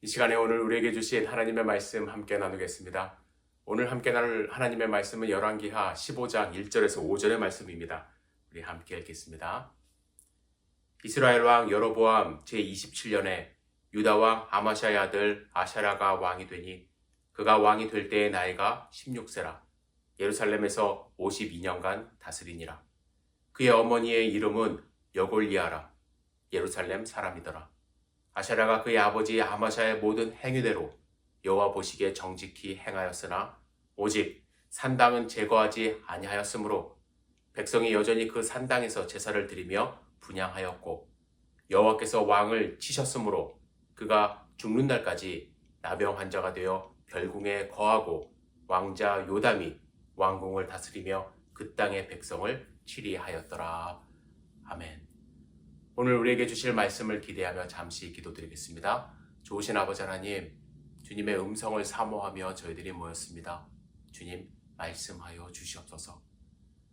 이 시간에 오늘 우리에게 주신 하나님의 말씀 함께 나누겠습니다. 오늘 함께 나눌 하나님의 말씀은 열왕기하 15장 1절에서 5절의 말씀입니다. 우리 함께 읽겠습니다. 이스라엘 왕 여로보암 제27년에 유다 왕 아마샤의 아들 아샤라가 왕이 되니 그가 왕이 될 때의 나이가 16세라 예루살렘에서 52년간 다스리니라. 그의 어머니의 이름은 여골리아라 예루살렘 사람이더라. 아샤라가 그의 아버지 아마샤의 모든 행위대로 여호와 보시기에 정직히 행하였으나 오직 산당은 제거하지 아니하였으므로 백성이 여전히 그 산당에서 제사를 드리며 분양하였고 여호와께서 왕을 치셨으므로 그가 죽는 날까지 나병 환자가 되어 별궁에 거하고 왕자 요담이 왕궁을 다스리며 그 땅의 백성을 치리하였더라. 아멘. 오늘 우리에게 주실 말씀을 기대하며 잠시 기도드리겠습니다. 좋으신 아버지 하나님, 주님의 음성을 사모하며 저희들이 모였습니다. 주님, 말씀하여 주시옵소서.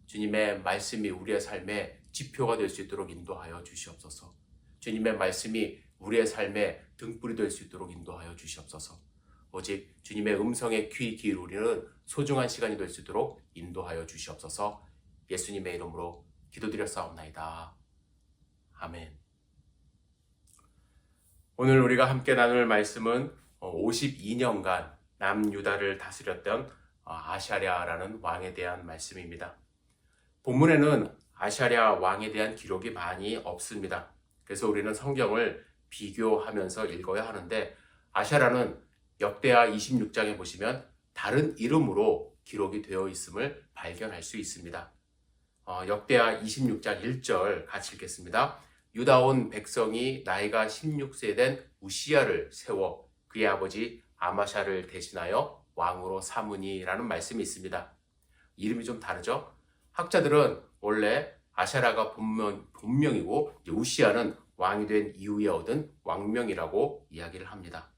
주님의 말씀이 우리의 삶의 지표가 될 수 있도록 인도하여 주시옵소서. 주님의 말씀이 우리의 삶의 등불이 될 수 있도록 인도하여 주시옵소서. 오직 주님의 음성에 귀 기울이는 소중한 시간이 될 수 있도록 인도하여 주시옵소서. 예수님의 이름으로 기도드렸사옵나이다. 아멘. 오늘 우리가 함께 나눌 말씀은 52년간 남유다를 다스렸던 어, 아샤랴라는 왕에 대한 말씀입니다. 본문에는 아샤랴 왕에 대한 기록이 많이 없습니다. 그래서 우리는 성경을 비교하면서 읽어야 하는데 아샤라는 역대하 26장에 보시면 다른 이름으로 기록이 되어 있음을 발견할 수 있습니다. 어, 역대하 26장 1절 같이 읽겠습니다. 유다 온 백성이 나이가 16세 된 우시야를 세워 그의 아버지 아마샤를 대신하여 왕으로 삼으니라는 말씀이 있습니다. 이름이 좀 다르죠? 학자들은 원래 아샤라가 본명, 본명이고 우시야는 왕이 된 이후에 얻은 왕명이라고 이야기를 합니다.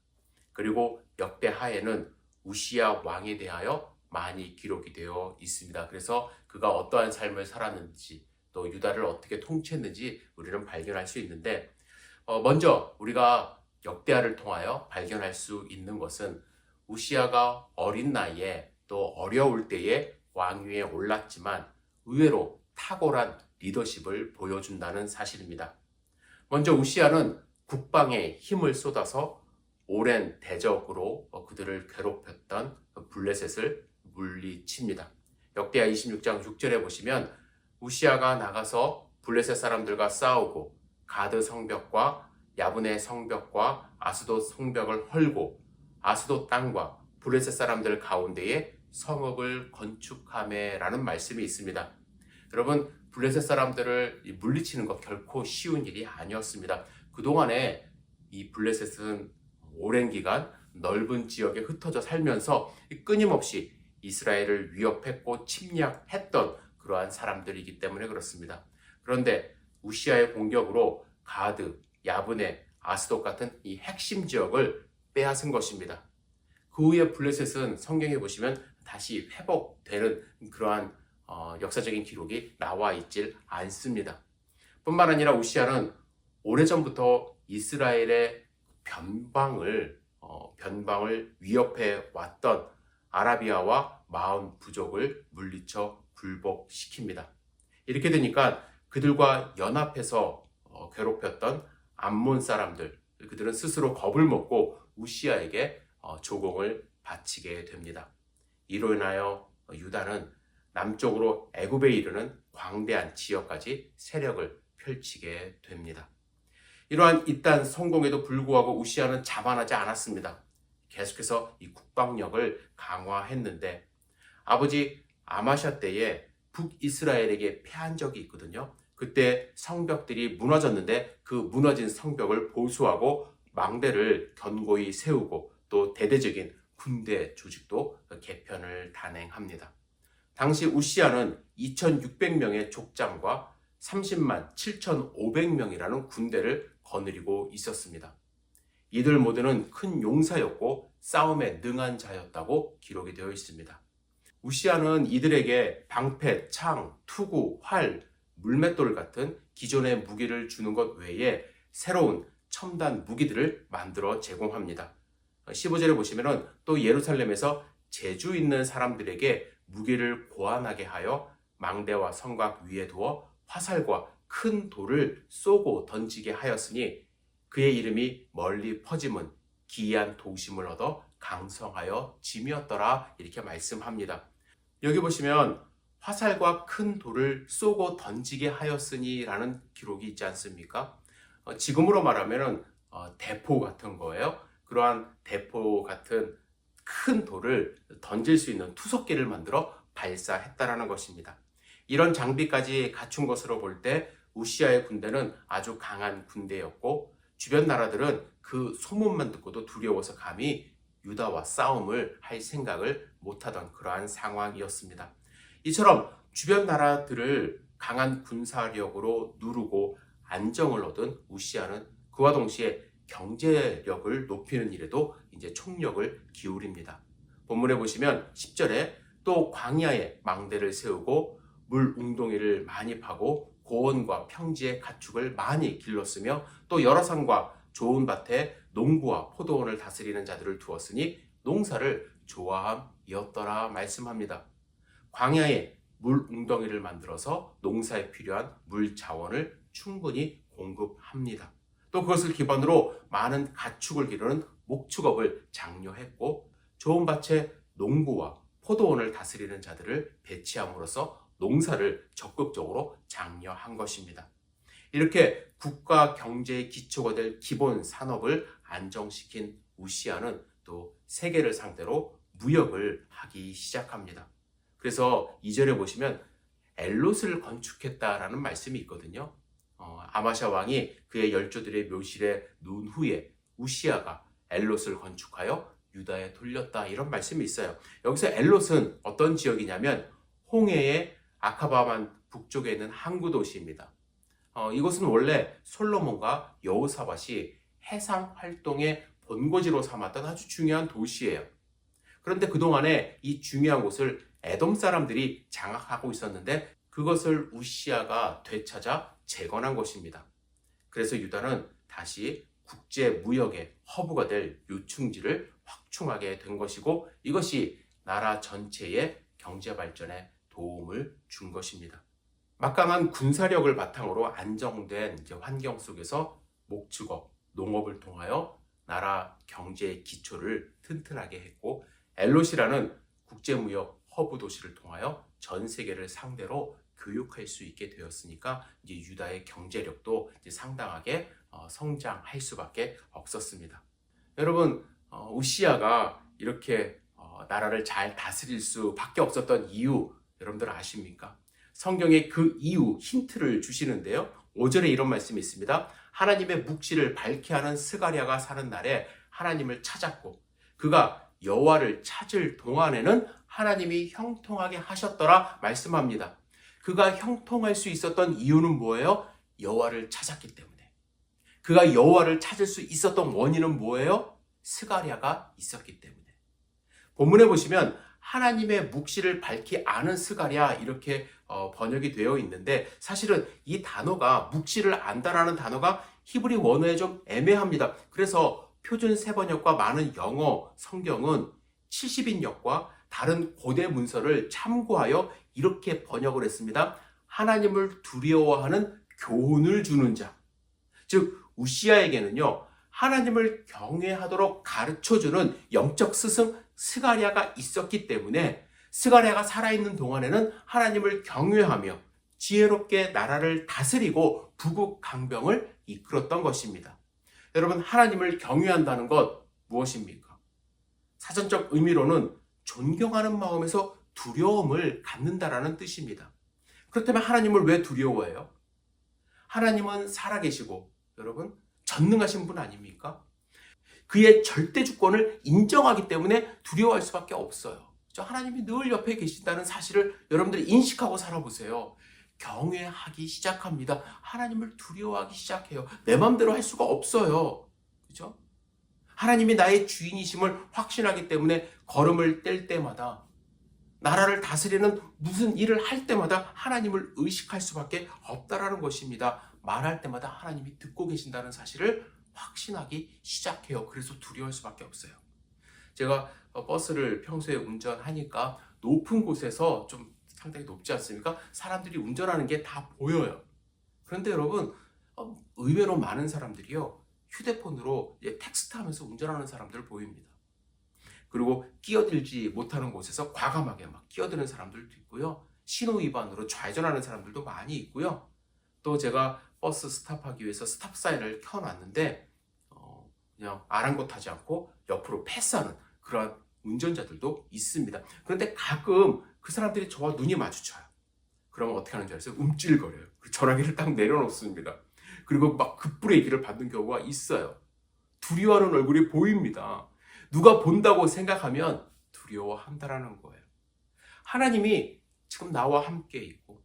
그리고 역대 하에는 우시야 왕에 대하여 많이 기록이 되어 있습니다. 그래서 그가 어떠한 삶을 살았는지 또 유다를 어떻게 통치했는지 우리는 발견할 수 있는데 어, 먼저 우리가 역대하를 통하여 발견할 수 있는 것은 우시아가 어린 나이에 또 어려울 때에 왕위에 올랐지만 의외로 탁월한 리더십을 보여준다는 사실입니다. 먼저 우시아는 국방에 힘을 쏟아서 오랜 대적으로 그들을 괴롭혔던 블레셋을 물리칩니다. 역대하 26장 6절에 보시면 우시아가 나가서 블레셋 사람들과 싸우고 가드 성벽과 야분의 성벽과 아스도 성벽을 헐고 아스도 땅과 블레셋 사람들 가운데에 성읍을 건축함에라는 말씀이 있습니다. 여러분 블레셋 사람들을 물리치는 것 결코 쉬운 일이 아니었습니다. 그 동안에 이 블레셋은 오랜 기간 넓은 지역에 흩어져 살면서 끊임없이 이스라엘을 위협했고 침략했던 그러한 사람들이기 때문에 그렇습니다. 그런데 우시아의 공격으로 가드, 야브네, 아스돗 같은 이 핵심 지역을 빼앗은 것입니다. 그 후에 블레셋은 성경에 보시면 다시 회복되는 그러한 어, 역사적인 기록이 나와 있질 않습니다. 뿐만 아니라 우시아는 오래전부터 이스라엘의 변방을 어, 변방을 위협해 왔던 아라비아와 마음 부족을 물리쳐 굴복시킵니다. 이렇게 되니까 그들과 연합해서 어, 괴롭혔던 암몬 사람들, 그들은 스스로 겁을 먹고 우시아에게 어, 조공을 바치게 됩니다. 이로 인하여 유다는 남쪽으로 애굽에 이르는 광대한 지역까지 세력을 펼치게 됩니다. 이러한 이딴 성공에도 불구하고 우시아는 자만하지 않았습니다. 계속해서 이 국방력을 강화했는데 아버지 아마샤 때에 북이스라엘에게 패한 적이 있거든요. 그때 성벽들이 무너졌는데 그 무너진 성벽을 보수하고 망대를 견고히 세우고 또 대대적인 군대 조직도 개편을 단행합니다. 당시 우시아는 2,600명의 족장과 30만 7,500명이라는 군대를 거느리고 있었습니다. 이들 모두는 큰 용사였고 싸움에 능한 자였다고 기록이 되어 있습니다. 우시아는 이들에게 방패, 창, 투구, 활, 물맷돌 같은 기존의 무기를 주는 것 외에 새로운 첨단 무기들을 만들어 제공합니다. 15절에 보시면은 또 예루살렘에서 재주 있는 사람들에게 무기를 고안하게 하여 망대와 성곽 위에 두어 화살과 큰 돌을 쏘고 던지게 하였으니 그의 이름이 멀리 퍼짐은 기이한 도심을 얻어 강성하여 짐이었더라 이렇게 말씀합니다. 여기 보시면 화살과 큰 돌을 쏘고 던지게 하였으니라는 기록이 있지 않습니까? 어, 지금으로 말하면은 어, 대포 같은 거예요. 그러한 대포 같은 큰 돌을 던질 수 있는 투석기를 만들어 발사했다라는 것입니다. 이런 장비까지 갖춘 것으로 볼 때 우시아의 군대는 아주 강한 군대였고 주변 나라들은 그 소문만 듣고도 두려워서 감히 유다와 싸움을 할 생각을 못하던 그러한 상황이었습니다. 이처럼 주변 나라들을 강한 군사력으로 누르고 안정을 얻은 우시아는 그와 동시에 경제력을 높이는 일에도 이제 총력을 기울입니다. 본문에 보시면 10절에 또 광야에 망대를 세우고 물 웅덩이를 많이 파고 고원과 평지의 가축을 많이 길렀으며 또 여러 산과 좋은 밭에 농부와 포도원을 다스리는 자들을 두었으니 농사를 좋아함이었더라 말씀합니다. 광야에 물 웅덩이를 만들어서 농사에 필요한 물 자원을 충분히 공급합니다. 또 그것을 기반으로 많은 가축을 기르는 목축업을 장려했고 좋은 밭에 농부와 포도원을 다스리는 자들을 배치함으로써 농사를 적극적으로 장려한 것입니다. 이렇게 국가 경제의 기초가 될 기본 산업을 안정시킨 우시아는 또 세계를 상대로 무역을 하기 시작합니다. 그래서 2절에 보시면 엘롯을 건축했다라는 말씀이 있거든요. 어, 아마샤 왕이 그의 열조들의 묘실에 누운 후에 우시아가 엘롯을 건축하여 유다에 돌렸다 이런 말씀이 있어요. 여기서 엘롯은 어떤 지역이냐면 홍해의 아카바만 북쪽에 있는 항구 도시입니다. 어, 이곳은 원래 솔로몬과 여호사밧이 해상 활동의 본고지로 삼았던 아주 중요한 도시예요. 그런데 그동안에 이 중요한 곳을 에돔 사람들이 장악하고 있었는데 그것을 우시아가 되찾아 재건한 것입니다. 그래서 유다는 다시 국제 무역의 허브가 될 요충지를 확충하게 된 것이고 이것이 나라 전체의 경제 발전에 도움을 준 것입니다. 막강한 군사력을 바탕으로 안정된 환경 속에서 목축업, 농업을 통하여 나라 경제의 기초를 튼튼하게 했고 엘롯이라는 국제무역 허브 도시를 통하여 전 세계를 상대로 교육할 수 있게 되었으니까 이제 유다의 경제력도 이제 상당하게 어, 성장할 수밖에 없었습니다. 여러분 어, 우시아가 이렇게 어, 나라를 잘 다스릴 수밖에 없었던 이유 여러분들 아십니까? 성경에 그 이유 힌트를 주시는데요. 5절에 이런 말씀이 있습니다. 하나님의 묵시를 밝게 하는 스가랴가 사는 날에 하나님을 찾았고 그가 여호와를 찾을 동안에는 하나님이 형통하게 하셨더라 말씀합니다. 그가 형통할 수 있었던 이유는 뭐예요? 여호와를 찾았기 때문에. 그가 여호와를 찾을 수 있었던 원인은 뭐예요? 스가랴가 있었기 때문에. 본문에 보시면 하나님의 묵시를 밝히 아는 스가랴 이렇게 어, 번역이 되어 있는데 사실은 이 단어가 묵시를 안다라는 단어가 히브리 원어에 좀 애매합니다. 그래서 표준 세번역과 많은 영어 성경은 70인역과 다른 고대 문서를 참고하여 이렇게 번역을 했습니다. 하나님을 두려워하는 교훈을 주는 자. 즉, 우시아에게는요, 하나님을 경외하도록 가르쳐 주는 영적 스승 스가랴가 있었기 때문에 스가랴가 살아있는 동안에는 하나님을 경외하며 지혜롭게 나라를 다스리고 부국 강병을 이끌었던 것입니다. 여러분, 하나님을 경외한다는 것 무엇입니까? 사전적 의미로는 존경하는 마음에서 두려움을 갖는다라는 뜻입니다. 그렇다면 하나님을 왜 두려워해요? 하나님은 살아계시고, 여러분, 전능하신 분 아닙니까? 그의 절대 주권을 인정하기 때문에 두려워할 수밖에 없어요. 저 하나님이 늘 옆에 계신다는 사실을 여러분들이 인식하고 살아보세요. 경외하기 시작합니다. 하나님을 두려워하기 시작해요. 내 마음대로 할 수가 없어요. 그죠? 하나님이 나의 주인이심을 확신하기 때문에 걸음을 뗄 때마다 나라를 다스리는 무슨 일을 할 때마다 하나님을 의식할 수밖에 없다라는 것입니다. 말할 때마다 하나님이 듣고 계신다는 사실을 확신하기 시작해요. 그래서 두려울 수밖에 없어요. 제가 어, 버스를 평소에 운전하니까 높은 곳에서 좀 상당히 높지 않습니까? 사람들이 운전하는 게 다 보여요. 그런데 여러분 어, 의외로 많은 사람들이요 휴대폰으로 텍스트하면서 운전하는 사람들 보입니다. 그리고 끼어들지 못하는 곳에서 과감하게 막 끼어드는 사람들도 있고요. 신호 위반으로 좌회전하는 사람들도 많이 있고요. 또 제가 버스 스탑하기 위해서 스탑 사인을 켜놨는데 어, 그냥 아랑곳하지 않고 옆으로 패스하는 그러한 운전자들도 있습니다. 그런데 가끔 그 사람들이 저와 눈이 마주쳐요. 그러면 어떻게 하는 줄 아세요? 움찔거려요. 그 전화기를 딱 내려놓습니다. 그리고 막 급브레이크를 받는 경우가 있어요. 두려워하는 얼굴이 보입니다. 누가 본다고 생각하면 두려워한다라는 거예요. 하나님이 지금 나와 함께 있고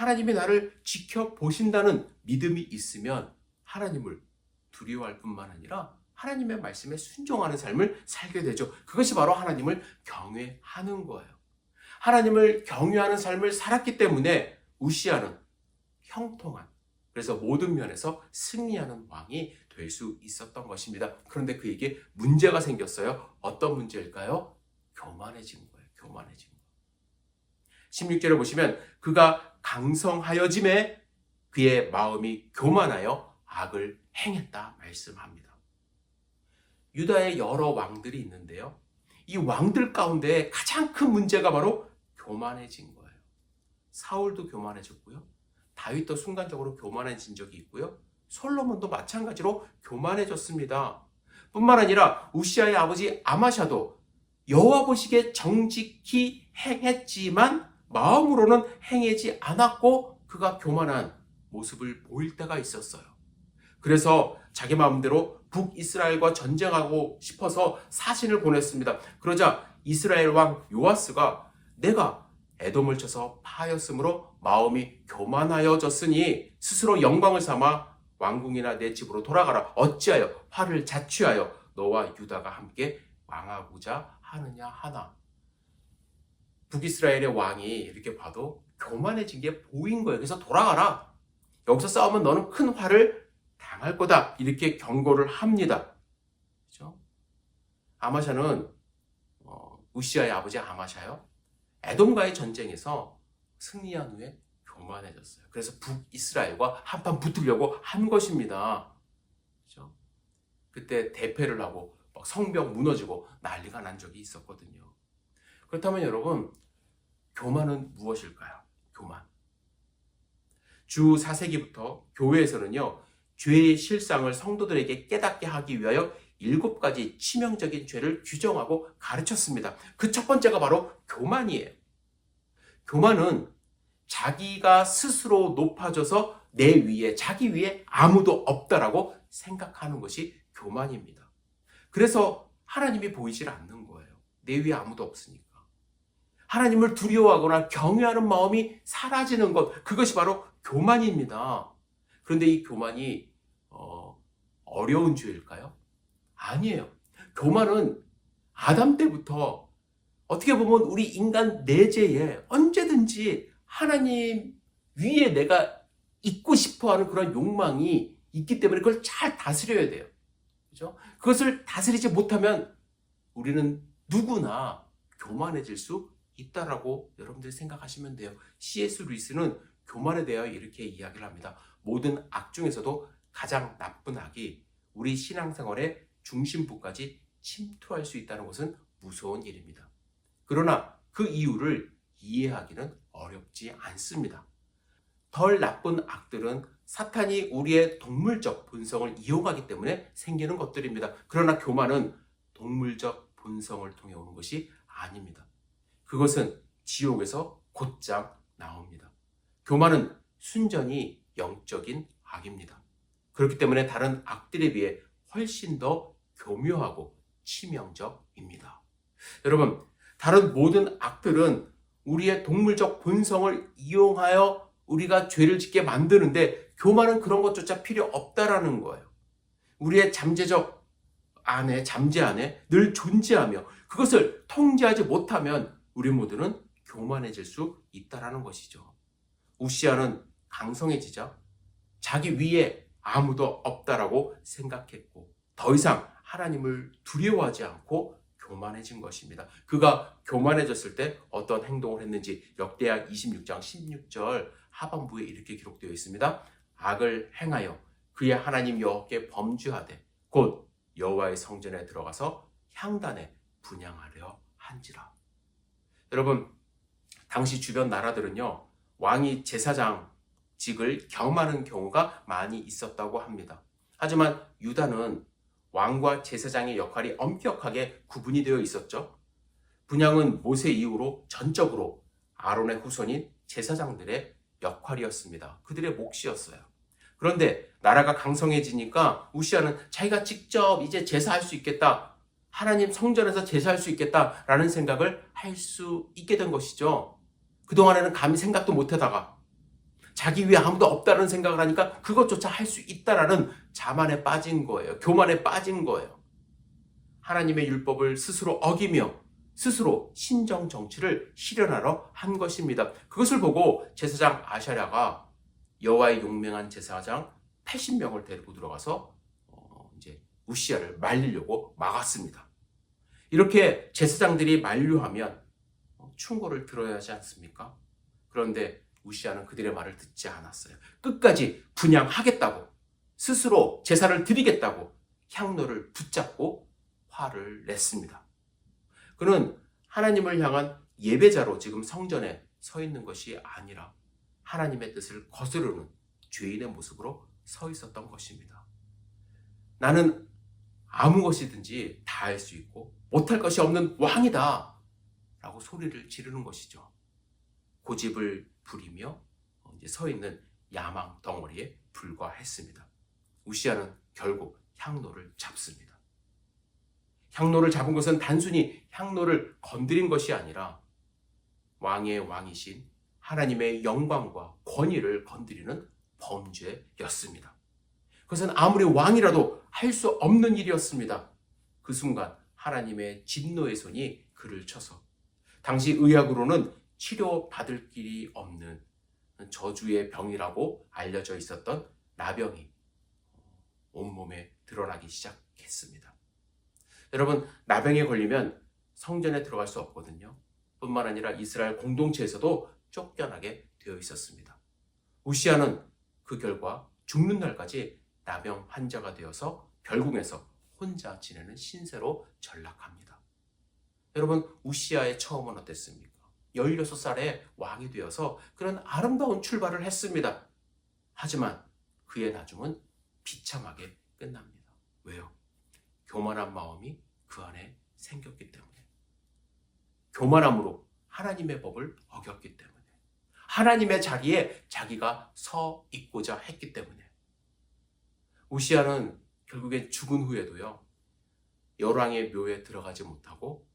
하나님이 나를 지켜보신다는 믿음이 있으면 하나님을 두려워할 뿐만 아니라 하나님의 말씀에 순종하는 삶을 살게 되죠. 그것이 바로 하나님을 경외하는 거예요. 하나님을 경외하는 삶을 살았기 때문에 우시아는 형통한 그래서 모든 면에서 승리하는 왕이 될 수 있었던 것입니다. 그런데 그에게 문제가 생겼어요. 어떤 문제일까요? 교만해진 거예요. 교만해진 거. 16절에 보시면 그가 강성하여짐에 그의 마음이 교만하여 악을 행했다 말씀합니다. 유다의 여러 왕들이 있는데요. 이 왕들 가운데 가장 큰 문제가 바로 교만해진 거예요. 사울도 교만해졌고요. 다윗도 순간적으로 교만해진 적이 있고요. 솔로몬도 마찬가지로 교만해졌습니다. 뿐만 아니라 우시아의 아버지 아마샤도 여호와 보시기에 정직히 행했지만 마음으로는 행하지 않았고 그가 교만한 모습을 보일 때가 있었어요. 그래서 자기 마음대로 북이스라엘과 전쟁하고 싶어서 사신을 보냈습니다. 그러자 이스라엘 왕 요아스가 내가 에돔을 쳐서 파였으므로 마음이 교만하여졌으니 스스로 영광을 삼아 왕궁이나 내 집으로 돌아가라. 어찌하여 화를 자취하여 너와 유다가 함께 왕하고자 하느냐 하나. 북이스라엘의 왕이 이렇게 봐도 교만해진 게 보인 거예요. 그래서 돌아가라. 여기서 싸우면 너는 큰 화를 당할 거다. 이렇게 경고를 합니다. 그죠? 아마샤는 어, 우시아의 아버지 아마샤요. 에돔과의 전쟁에서 승리한 후에 교만해졌어요. 그래서 북이스라엘과 한판 붙으려고 한 것입니다. 그죠? 그때 대패를 하고 막 성벽 무너지고 난리가 난 적이 있었거든요. 그렇다면 여러분, 교만은 무엇일까요? 교만. 주 4세기부터 교회에서는요, 죄의 실상을 성도들에게 깨닫게 하기 위하여 일곱 가지 치명적인 죄를 규정하고 가르쳤습니다. 그 첫 번째가 바로 교만이에요. 교만은 자기가 스스로 높아져서 내 위에, 자기 위에 아무도 없다라고 생각하는 것이 교만입니다. 그래서 하나님이 보이질 않는 거예요. 내 위에 아무도 없으니까. 하나님을 두려워하거나 경외하는 마음이 사라지는 것, 그것이 바로 교만입니다. 그런데 이 교만이 어, 어려운 죄일까요? 아니에요. 교만은 아담 때부터 어떻게 보면 우리 인간 내재에 언제든지 하나님 위에 내가 있고 싶어 하는 그런 욕망이 있기 때문에 그걸 잘 다스려야 돼요. 그죠? 그것을 다스리지 못하면 우리는 누구나 교만해질 수 있다라고 여러분들이 생각하시면 돼요. C.S. 루이스는 교만에 대하여 이렇게 이야기를 합니다. 모든 악 중에서도 가장 나쁜 악이 우리 신앙생활의 중심부까지 침투할 수 있다는 것은 무서운 일입니다. 그러나 그 이유를 이해하기는 어렵지 않습니다. 덜 나쁜 악들은 사탄이 우리의 동물적 본성을 이용하기 때문에 생기는 것들입니다. 그러나 교만은 동물적 본성을 통해 오는 것이 아닙니다. 그것은 지옥에서 곧장 나옵니다. 교만은 순전히 영적인 악입니다. 그렇기 때문에 다른 악들에 비해 훨씬 더 교묘하고 치명적입니다. 여러분, 다른 모든 악들은 우리의 동물적 본성을 이용하여 우리가 죄를 짓게 만드는데 교만은 그런 것조차 필요 없다라는 거예요. 우리의 잠재적 안에, 잠재 안에 늘 존재하며 그것을 통제하지 못하면 우리 모두는 교만해질 수 있다라는 것이죠. 우시아는 강성해지자 자기 위에 아무도 없다라고 생각했고 더 이상 하나님을 두려워하지 않고 교만해진 것입니다. 그가 교만해졌을 때 어떤 행동을 했는지 역대하 26장 16절 하반부에 이렇게 기록되어 있습니다. 악을 행하여 그의 하나님 여호와께 범죄하되 곧 여호와의 성전에 들어가서 향단에 분양하려 한지라. 여러분 당시 주변 나라들은요 왕이 제사장직을 겸하는 경우가 많이 있었다고 합니다. 하지만 유다는 왕과 제사장의 역할이 엄격하게 구분이 되어 있었죠. 분양은 모세 이후로 전적으로 아론의 후손인 제사장들의 역할이었습니다. 그들의 몫이었어요. 그런데 나라가 강성해지니까 우시아는 자기가 직접 이제 제사할 수 있겠다. 하나님 성전에서 제사할 수 있겠다라는 생각을 할 수 있게 된 것이죠. 그동안에는 감히 생각도 못 하다가 자기 위에 아무도 없다는 생각을 하니까 그것조차 할 수 있다라는 자만에 빠진 거예요. 교만에 빠진 거예요. 하나님의 율법을 스스로 어기며 스스로 신정 정치를 실현하러 한 것입니다. 그것을 보고 제사장 아샤랴가 여호와의 용맹한 제사장 80명을 데리고 들어가서 우시아를 말리려고 막았습니다. 이렇게 제사장들이 만류하면 어, 충고를 들어야 하지 않습니까? 그런데 우시아는 그들의 말을 듣지 않았어요. 끝까지 분양하겠다고 스스로 제사를 드리겠다고 향로를 붙잡고 화를 냈습니다. 그는 하나님을 향한 예배자로 지금 성전에 서 있는 것이 아니라 하나님의 뜻을 거스르는 죄인의 모습으로 서 있었던 것입니다. 나는 아무 것이든지 다 할 수 있고 못할 것이 없는 왕이다. 라고 소리를 지르는 것이죠. 고집을 부리며 이제 서 있는 야망 덩어리에 불과했습니다. 우시아는 결국 향로를 잡습니다. 향로를 잡은 것은 단순히 향로를 건드린 것이 아니라 왕의 왕이신 하나님의 영광과 권위를 건드리는 범죄였습니다. 그것은 아무리 왕이라도 할 수 없는 일이었습니다. 그 순간 하나님의 진노의 손이 그를 쳐서 당시 의학으로는 치료받을 길이 없는 저주의 병이라고 알려져 있었던 나병이 온몸에 드러나기 시작했습니다. 여러분, 나병에 걸리면 성전에 들어갈 수 없거든요. 뿐만 아니라 이스라엘 공동체에서도 쫓겨나게 되어 있었습니다. 우시아는 그 결과 죽는 날까지 나병 환자가 되어서 결국에서 혼자 지내는 신세로 전락합니다. 여러분, 우시아의 처음은 어땠습니까? 16살에 왕이 되어서 그런 아름다운 출발을 했습니다. 하지만 그의 나중은 비참하게 끝납니다. 왜요? 교만한 마음이 그 안에 생겼기 때문에. 교만함으로 하나님의 법을 어겼기 때문에. 하나님의 자리에 자기가 서 있고자 했기 때문에. 우시아는 결국엔 죽은 후에도요, 열왕의 묘에 들어가지 못하고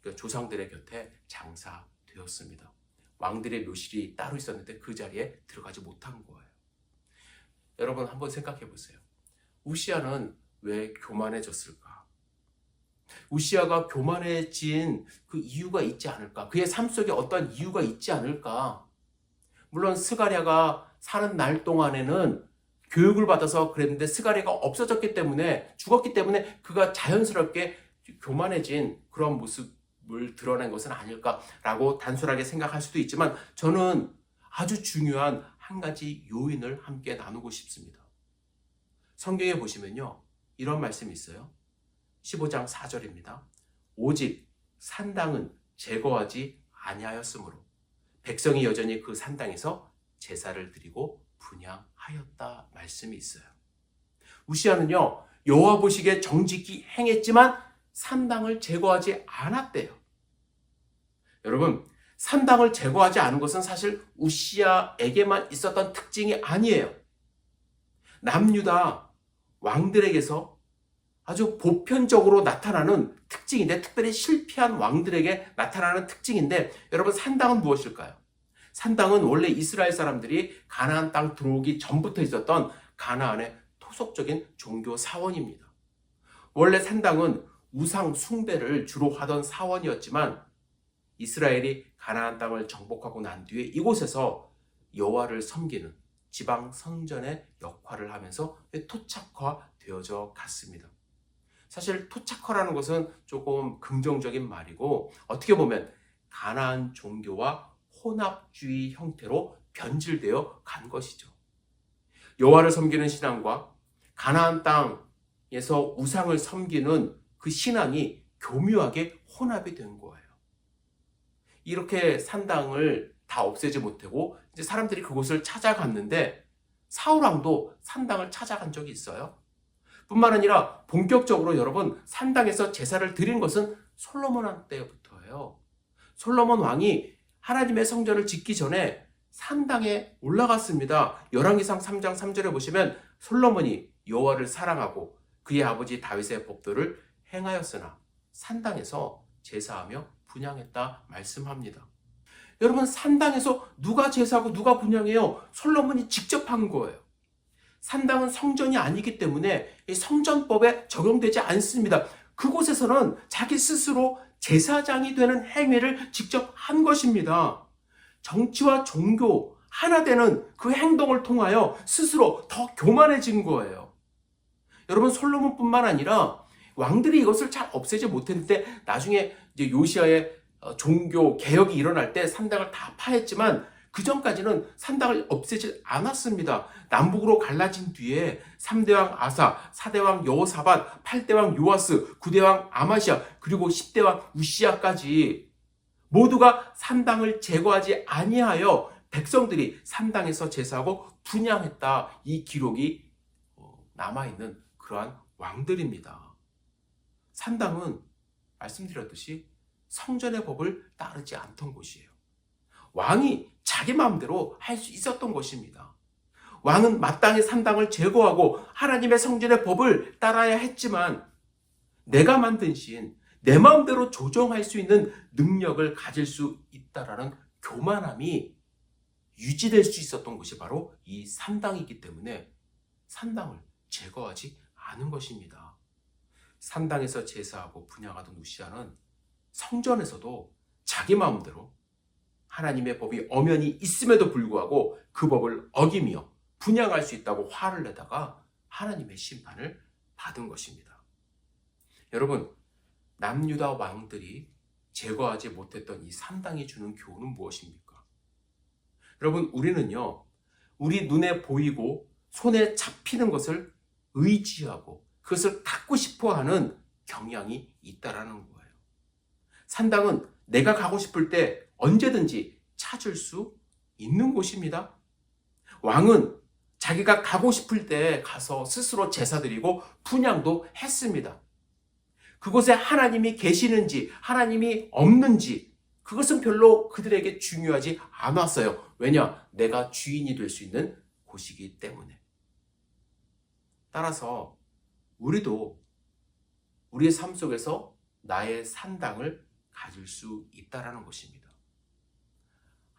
그 조상들의 곁에 장사되었습니다. 왕들의 묘실이 따로 있었는데 그 자리에 들어가지 못한 거예요. 여러분 한번 생각해 보세요. 우시아는 왜 교만해졌을까? 우시아가 교만해진 그 이유가 있지 않을까? 그의 삶 속에 어떤 이유가 있지 않을까? 물론 스가랴가 사는 날 동안에는 교육을 받아서 그랬는데 스가랴가 없어졌기 때문에 죽었기 때문에 그가 자연스럽게 교만해진 그런 모습을 드러낸 것은 아닐까라고 단순하게 생각할 수도 있지만 저는 아주 중요한 한 가지 요인을 함께 나누고 싶습니다. 성경에 보시면요. 이런 말씀이 있어요. 15장 4절입니다. 오직 산당은 제거하지 아니하였으므로 백성이 여전히 그 산당에서 제사를 드리고 분양하였다 말씀이 있어요. 우시아는요. 여호와 보시기에 정직히 행했지만 산당을 제거하지 않았대요. 여러분, 산당을 제거하지 않은 것은 사실 우시아에게만 있었던 특징이 아니에요. 남유다 왕들에게서 아주 보편적으로 나타나는 특징인데, 특별히 실패한 왕들에게 나타나는 특징인데, 여러분, 산당은 무엇일까요? 산당은 원래 이스라엘 사람들이 가나안 땅 들어오기 전부터 있었던 가나안의 토속적인 종교 사원입니다. 원래 산당은 우상 숭배를 주로 하던 사원이었지만 이스라엘이 가나안 땅을 정복하고 난 뒤에 이곳에서 여호와를 섬기는 지방 성전의 역할을 하면서 토착화되어져 갔습니다. 사실 토착화라는 것은 조금 긍정적인 말이고 어떻게 보면 가나안 종교와 혼합주의 형태로 변질되어 간 것이죠. 여호와를 섬기는 신앙과 가나안 땅에서 우상을 섬기는 그 신앙이 교묘하게 혼합이 된 거예요. 이렇게 산당을 다 없애지 못하고 이제 사람들이 그곳을 찾아갔는데 사울왕도 산당을 찾아간 적이 있어요. 뿐만 아니라 본격적으로 여러분 산당에서 제사를 드린 것은 솔로몬 왕 때부터예요. 솔로몬 왕이 하나님의 성전을 짓기 전에 산당에 올라갔습니다. 열왕기상 3장 3절에 보시면 솔로몬이 여호와를 사랑하고 그의 아버지 다윗의 법도를 행하였으나 산당에서 제사하며 분양했다 말씀합니다. 여러분 산당에서 누가 제사하고 누가 분양해요? 솔로몬이 직접 한 거예요. 산당은 성전이 아니기 때문에 이 성전법에 적용되지 않습니다. 그곳에서는 자기 스스로 제사장이 되는 행위를 직접 한 것입니다. 정치와 종교 하나 되는 그 행동을 통하여 스스로 더 교만해진 거예요. 여러분 솔로몬뿐만 아니라 왕들이 이것을 잘 없애지 못했는데 나중에 이제 요시아의 어, 종교 개혁이 일어날 때 산당을 다 파했지만 그 전까지는 산당을 없애지 않았습니다. 남북으로 갈라진 뒤에 3대왕 아사, 4대왕 여호사밧, 8대왕 요아스, 9대왕 아마시아, 그리고 10대왕 우시아까지 모두가 산당을 제거하지 아니하여 백성들이 산당에서 제사하고 분양했다. 이 기록이 어, 남아있는 그러한 왕들입니다. 산당은 말씀드렸듯이 성전의 법을 따르지 않던 곳이에요. 왕이 자기 마음대로 할 수 있었던 것입니다. 왕은 마땅히 산당을 제거하고 하나님의 성전의 법을 따라야 했지만 내가 만든 신, 내 마음대로 조정할 수 있는 능력을 가질 수 있다라는 교만함이 유지될 수 있었던 것이 바로 이 산당이기 때문에 산당을 제거하지 않은 것입니다. 산당에서 제사하고 분양하던 우시아는 성전에서도 자기 마음대로 하나님의 법이 엄연히 있음에도 불구하고 그 법을 어기며 분양할 수 있다고 화를 내다가 하나님의 심판을 받은 것입니다. 여러분, 남유다 왕들이 제거하지 못했던 이 산당이 주는 교훈은 무엇입니까? 여러분, 우리는요, 우리 눈에 보이고 손에 잡히는 것을 의지하고 그것을 갖고 싶어 하는 경향이 있다라는 거예요. 산당은 내가 가고 싶을 때 언제든지 찾을 수 있는 곳입니다. 왕은 자기가 가고 싶을 때 가서 스스로 제사드리고 분양도 했습니다. 그곳에 하나님이 계시는지 하나님이 없는지 그것은 별로 그들에게 중요하지 않았어요. 왜냐? 내가 주인이 될 수 있는 곳이기 때문에. 따라서 우리도 우리의 삶 속에서 나의 산당을 가질 수 있다라는 것입니다.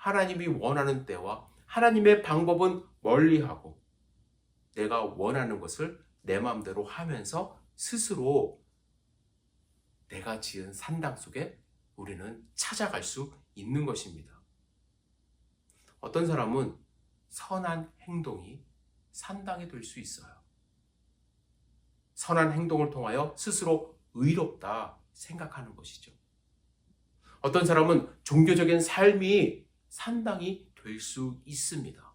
하나님이 원하는 때와 하나님의 방법은 멀리하고 내가 원하는 것을 내 마음대로 하면서 스스로 내가 지은 산당 속에 우리는 찾아갈 수 있는 것입니다. 어떤 사람은 선한 행동이 산당이 될 수 있어요. 선한 행동을 통하여 스스로 의롭다 생각하는 것이죠. 어떤 사람은 종교적인 삶이 산당이 될 수 있습니다.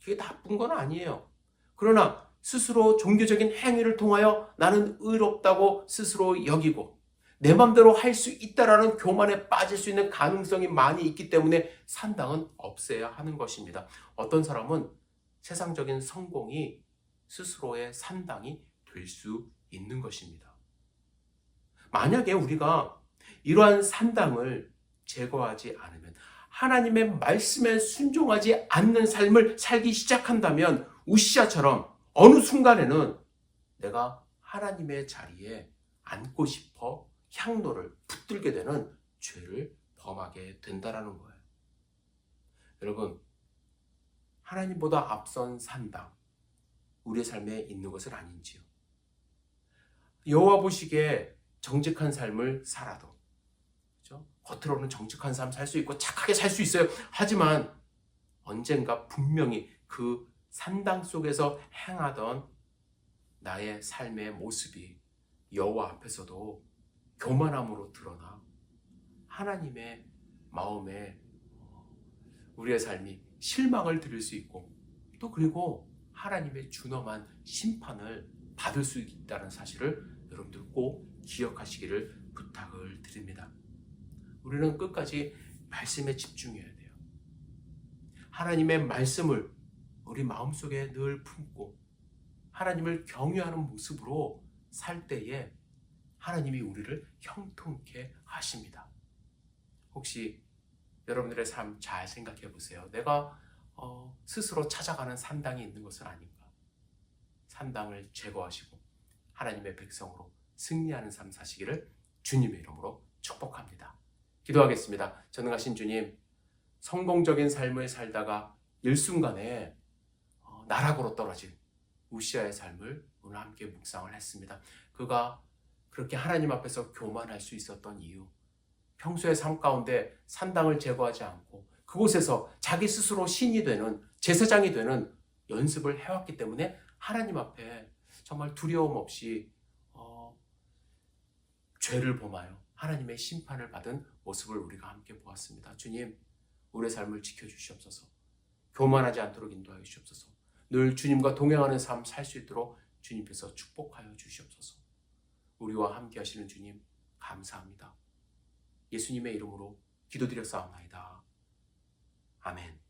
그게 나쁜 건 아니에요. 그러나 스스로 종교적인 행위를 통하여 나는 의롭다고 스스로 여기고 내 맘대로 할 수 있다라는 교만에 빠질 수 있는 가능성이 많이 있기 때문에 산당은 없애야 하는 것입니다. 어떤 사람은 세상적인 성공이 스스로의 산당이 될 수 있는 것입니다. 만약에 우리가 이러한 산당을 제거하지 않으면 하나님의 말씀에 순종하지 않는 삶을 살기 시작한다면 우시아처럼 어느 순간에는 내가 하나님의 자리에 앉고 싶어 향로를 붙들게 되는 죄를 범하게 된다라는 거예요. 여러분, 하나님보다 앞선 산당, 우리의 삶에 있는 것은 아닌지요. 여호와 보시기에 정직한 삶을 살아도? 겉으로는 정직한 삶 살 수 있고 착하게 살 수 있어요. 하지만 언젠가 분명히 그 산당 속에서 행하던 나의 삶의 모습이 여호와 앞에서도 교만함으로 드러나 하나님의 마음에 우리의 삶이 실망을 드릴 수 있고 또 그리고 하나님의 준엄한 심판을 받을 수 있다는 사실을 여러분들 꼭 기억하시기를 부탁을 드립니다. 우리는 끝까지 말씀에 집중해야 돼요. 하나님의 말씀을 우리 마음속에 늘 품고 하나님을 경외하는 모습으로 살 때에 하나님이 우리를 형통케 하십니다. 혹시 여러분들의 삶 잘 생각해 보세요. 내가 어, 스스로 찾아가는 산당이 있는 것은 아닌가? 산당을 제거하시고 하나님의 백성으로 승리하는 삶 사시기를 주님의 이름으로 축복합니다. 기도하겠습니다. 전능하신 주님, 성공적인 삶을 살다가 일순간에 어, 나락으로 떨어진 우시아의 삶을 오늘 함께 묵상을 했습니다. 그가 그렇게 하나님 앞에서 교만할 수 있었던 이유, 평소의 삶 가운데 산당을 제거하지 않고 그곳에서 자기 스스로 신이 되는 제사장이 되는 연습을 해왔기 때문에 하나님 앞에 정말 두려움 없이 어, 죄를 범하여 하나님의 심판을 받은 모습을 우리가 함께 보았습니다. 주님, 우리의 삶을 지켜주시옵소서. 교만하지 않도록 인도하여 주시옵소서. 늘 주님과 동행하는 삶 살 수 있도록 주님께서 축복하여 주시옵소서. 우리와 함께 하시는 주님, 감사합니다. 예수님의 이름으로 기도드려 싸움나이다. 아멘.